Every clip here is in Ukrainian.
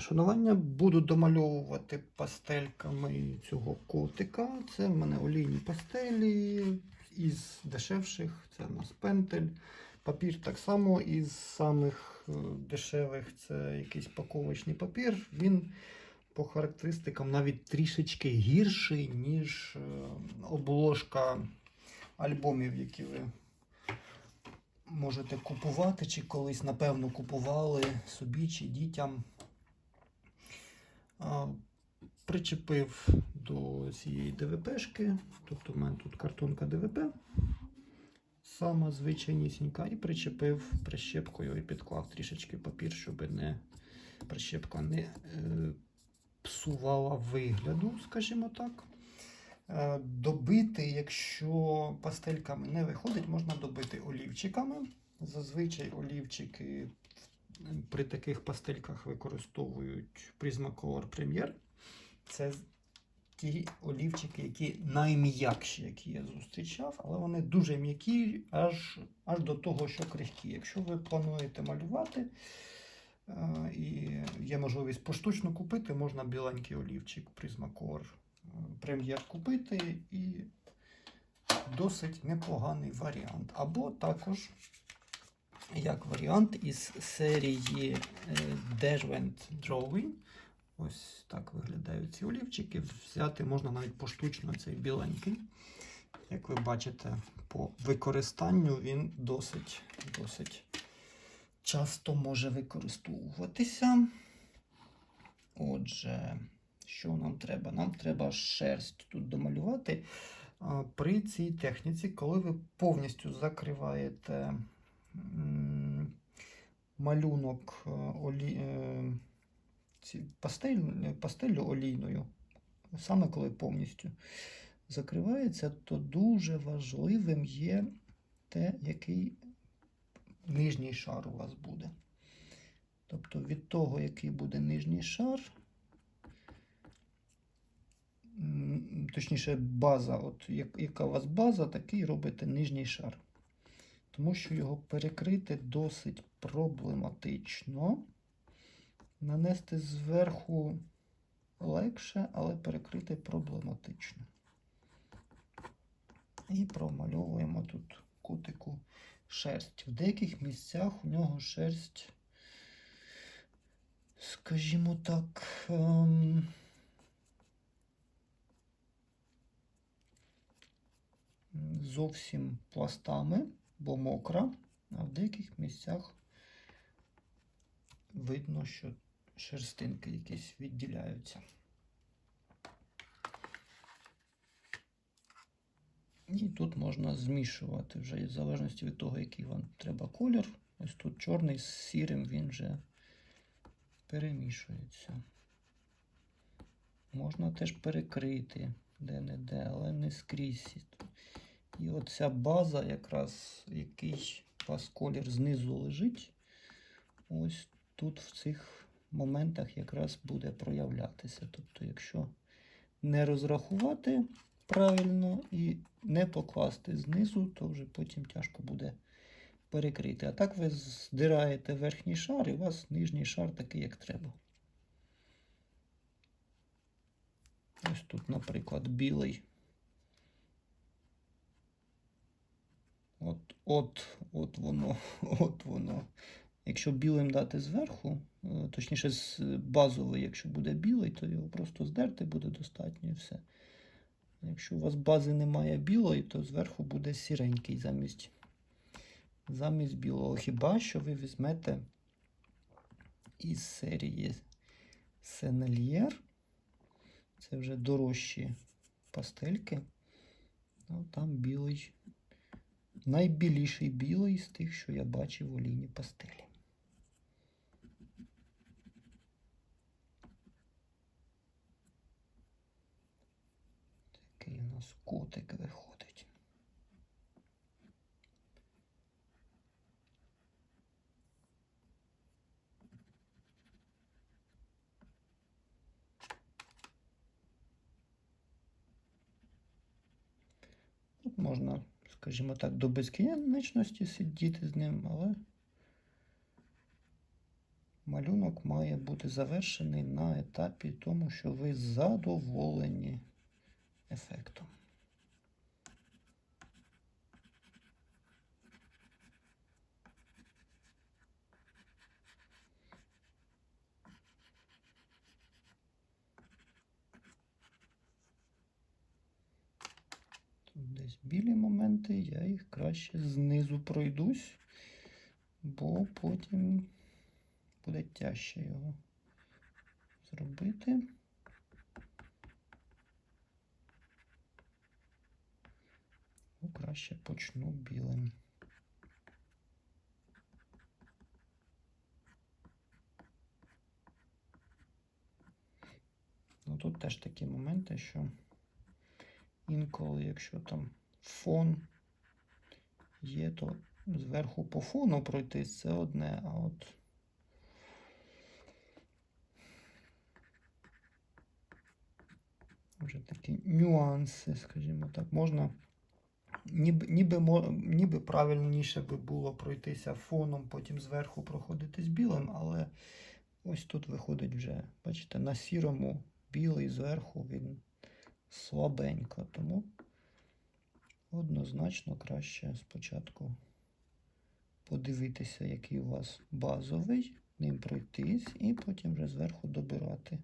Шанування буду домальовувати пастельками цього котика. Це в мене олійні пастелі із дешевших. Це у нас пентель. Папір так само із самих е, дешевих це якийсь паковочний папір. Він по характеристикам навіть трішечки гірший, ніж е, обложка альбомів, які ви можете купувати, чи колись, напевно, купували собі чи дітям. Причепив до цієї ДВПшки, тобто в мене тут картонка ДВП, сама звичайнісінька, і причепив прищепкою і підклав трішечки папір, щоб не прищепка не е, псувала вигляду, скажімо так. Е, Добити, якщо пастельками не виходить, можна добити олівчиками. Зазвичай олівчики при таких пастельках використовують Prismacolor Premier. Це ті олівчики, які найм'якші, які я зустрічав, але вони дуже м'які, аж, аж до того, що крихкі. Якщо ви плануєте малювати е, і є можливість поштучно купити, можна біленький олівчик Prismacolor Premier купити і досить непоганий варіант. Або також як варіант із серії е, Derwent Drawing. Ось так виглядають ці олівчики. Взяти можна навіть поштучно цей біленький. Як ви бачите, по використанню він досить, досить часто може використовуватися. Отже, що нам треба? Нам треба шерсть тут домалювати. При цій техніці, коли ви повністю закриваєте малюнок е, олі... е, пастель... пастеллю олійною, саме коли повністю закривається, то дуже важливим є те, який нижній шар у вас буде. Тобто від того, який буде нижній шар, точніше, база, от яка у вас база, такий робите нижній шар. Тому що його перекрити досить проблематично. Нанести зверху легше, але перекрити проблематично. І промальовуємо тут кутику шерсть. В деяких місцях у нього шерсть, скажімо так, ем, зовсім пластами, бо мокра, а в деяких місцях видно, що шерстинки якісь відділяються. І тут можна змішувати вже в залежності від того, який вам треба колір. Ось тут чорний з сірим він вже перемішується. Можна теж перекрити де-не-де, але не скрізь. І оця база, якраз який у вас колір знизу лежить, ось тут в цих моментах якраз буде проявлятися. Тобто, якщо не розрахувати правильно і не покласти знизу, то вже потім тяжко буде перекрити. А так ви здираєте верхній шар, і у вас нижній шар такий, як треба. Ось тут, наприклад, білий. От, от, от воно, от воно. Якщо білим дати зверху, е, точніше, з базовий, якщо буде білий, то його просто здерти буде достатньо і все. Якщо у вас бази немає білої, то зверху буде сіренький замість, замість білого. Хіба що ви візьмете із серії Сенельєр. Це вже дорожчі пастельки. Ну, там білий. Найбіліший білий з тих, що я бачив у лінії пастелі. Такий у нас котик виходить. Тут можна, скажімо так, до безкінечності сидіти з ним, але малюнок має бути завершений на етапі тому, що ви задоволені ефектом. Десь білі моменти, я їх краще знизу пройдусь, бо потім буде тяжче його зробити. Ну, краще почну білим. Ну тут теж такі моменти, що інколи, якщо там фон є, то зверху по фону пройтись це одне, а от вже такі нюанси, скажімо так, можна. Ніби, ніби, ніби правильніше би було пройтися фоном, потім зверху проходити з білим, але ось тут виходить вже, бачите, на сірому білий зверху він слабенько. Тому однозначно краще спочатку подивитися, який у вас базовий, ним пройтись, і потім вже зверху добирати,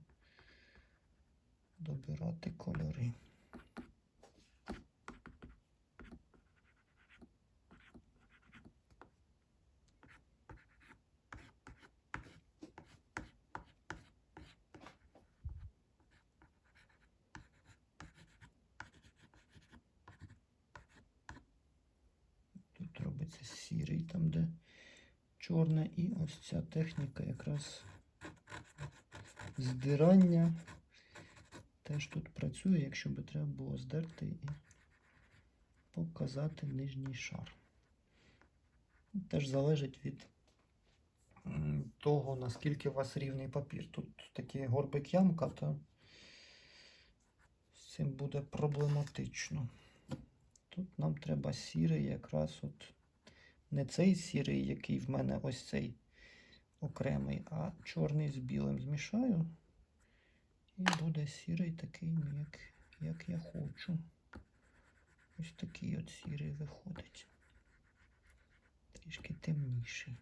добирати кольори. Робиться сірий, там де чорне, і ось ця техніка якраз здирання теж тут працює, якщо би треба було здерти і показати нижній шар. Теж залежить від того, наскільки у вас рівний папір. Тут такий горбик ямка, то з цим буде проблематично. Тут нам треба сірий якраз от не цей сірий, який в мене ось цей окремий, а чорний з білим змішаю. І буде сірий такий, ну, як, як я хочу. Ось такий от сірий виходить. Трішки темніший.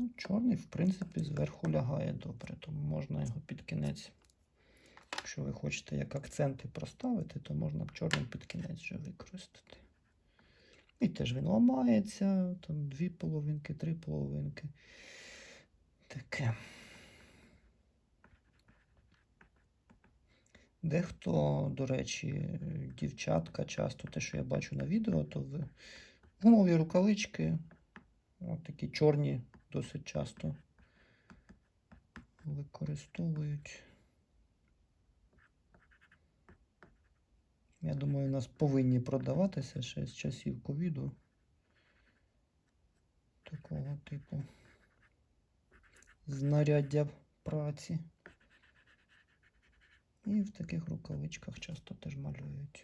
Ну, чорний, в принципі, зверху лягає добре, тому можна його під кінець. Якщо ви хочете як акценти проставити, то можна б чорним під кінець вже використати. І теж він ламається, там дві половинки, три половинки. Таке. Дехто, до речі, дівчатка часто, те, що я бачу на відео, то в гумові рукавички, от такі чорні, досить часто використовують. Я думаю, у нас повинні продаватися ще з часів ковіду. Такого типу знаряддя праці. І в таких рукавичках часто теж малюють.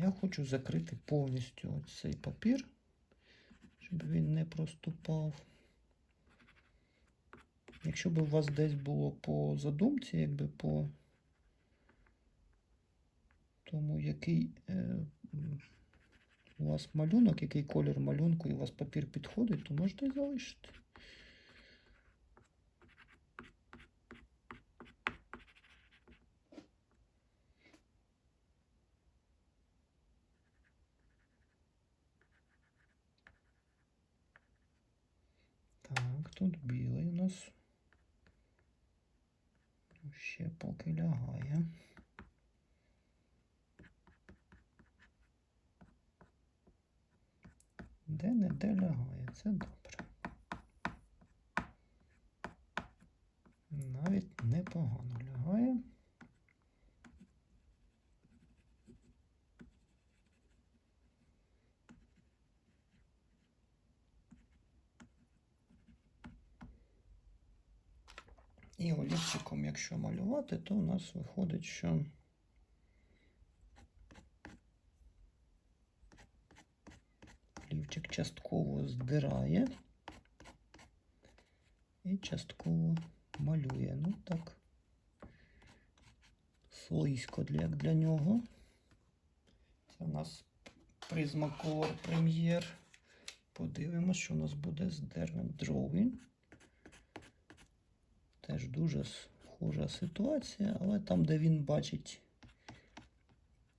Я хочу закрити повністю цей папір, щоб він не проступав. Якщо б у вас десь було по задумці, якби по тому, який е, у вас малюнок, який колір малюнку і у вас папір підходить, то можете залишити. Так, тут білий у нас. Ще поки лягає. Де не де лягає, це добре. Навіть непогано лягає. І олівчиком, якщо малювати, то у нас виходить, що олівчик частково здирає і частково малює. Ну так, слизько для, для нього. Це у нас Prismacolor Premier. Подивимось, що у нас буде з Drawing. Теж дуже схожа ситуація, але там, де він бачить,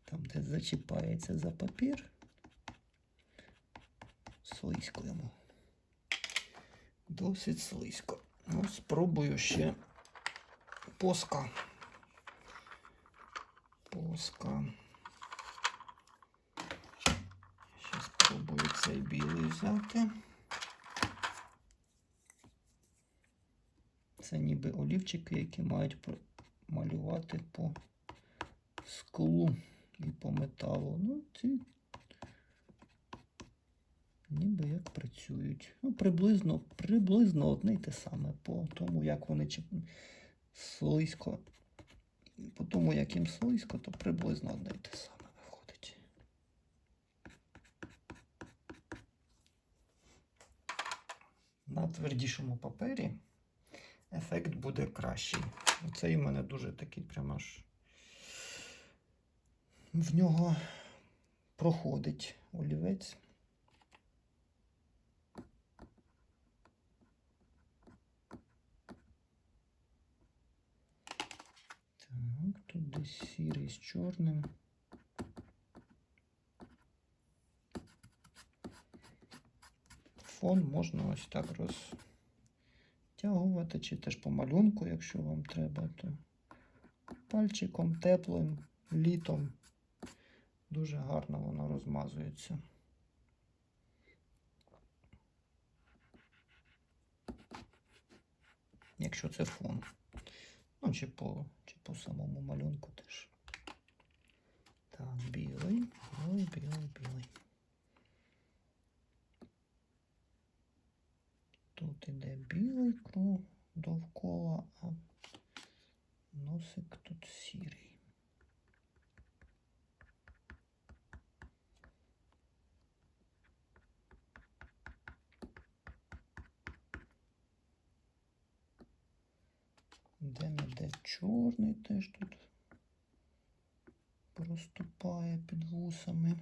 там, де зачіпається за папір, слизько йому. Досить слизько. Ну, спробую ще поска. Поска. Ще спробую цей білий взяти. Це ніби олівчики, які мають малювати по склу і по металу. Ну, ці ніби як працюють. Ну, приблизно, приблизно одне й те саме по тому, як вони слизько. По тому, як їм слизько, то приблизно одне й те саме. На твердішому папері ефект буде кращий. Цей у мене дуже такий прямо аж в нього проходить олівець. Так, тут десь сірий з чорним. Фон можна ось так розтягувати, чи теж по малюнку, якщо вам треба, то пальчиком теплим, літом. Дуже гарно воно розмазується. Якщо це фон. Ну, чи по, чи по самому малюнку теж. Так, білий, білий, білий, білий. Тут іде білий круг довкола, а носик тут сірий. Де не де чорний теж тут проступає під вусами.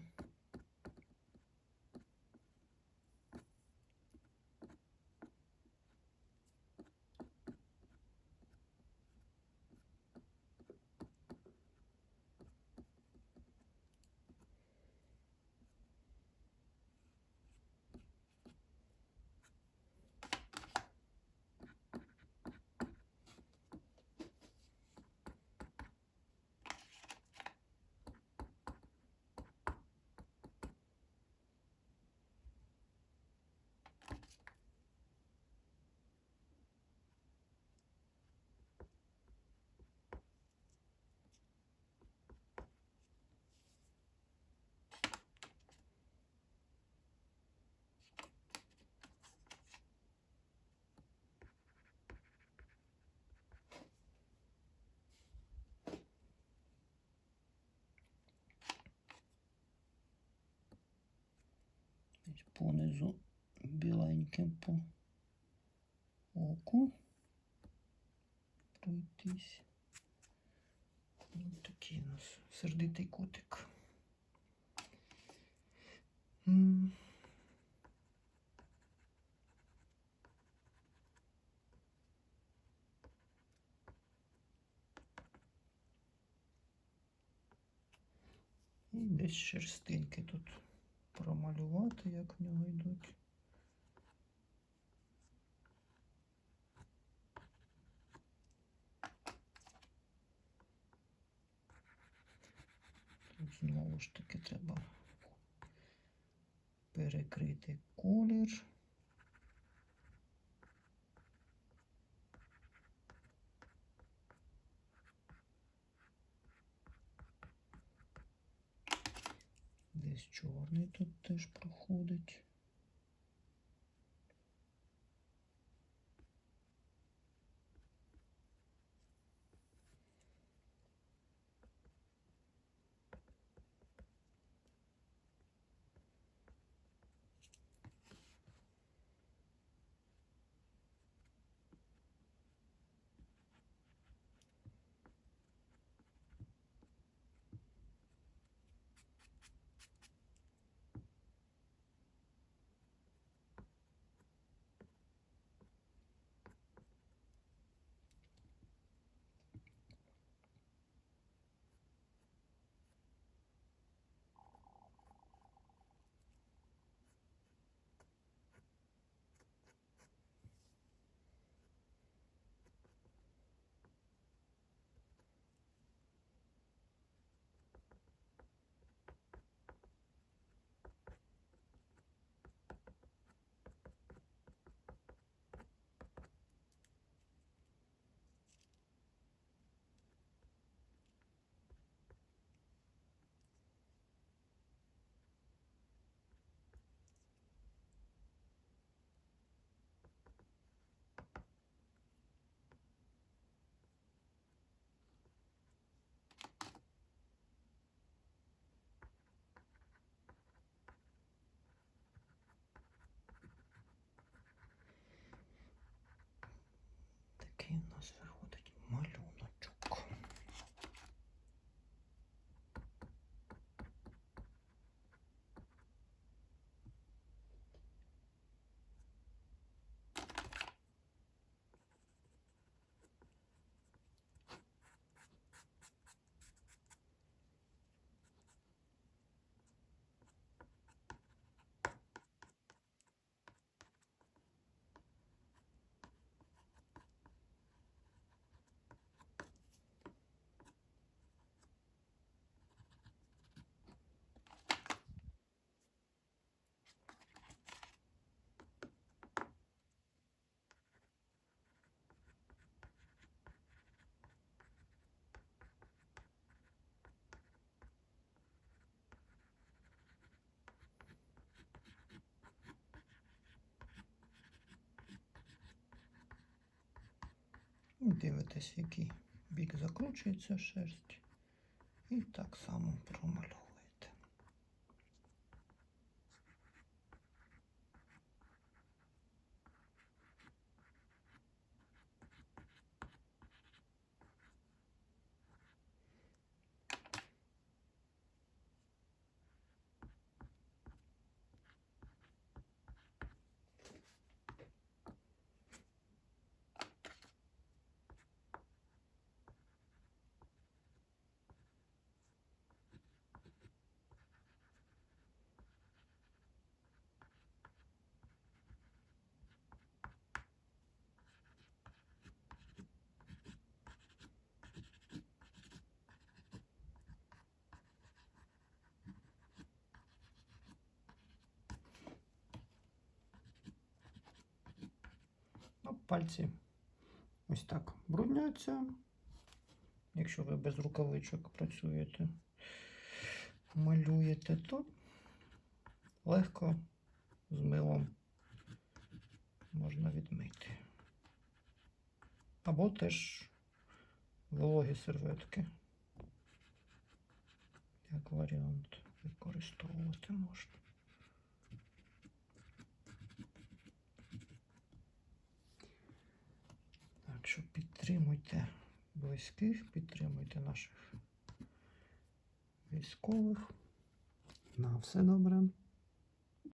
Понизу біленьким по оку. Пройтись. Ось такий у нас сердитий котик. І десь шерстинки тут промалювати, як в нього йдуть. Тут знову ж таки треба перекрити колір. Десь чорний тут теж проходить. Такий у нас виходить малюночок. І Дивитесь, який бік закручується шерсть. І так само промальовуєте. Ну, пальці ось так брудняться. Якщо ви без рукавичок працюєте, малюєте, то легко з милом можна відмити. Або теж вологі серветки. Як варіант використовувати можна. Що підтримуйте близьких, підтримуйте наших військових. На все добре.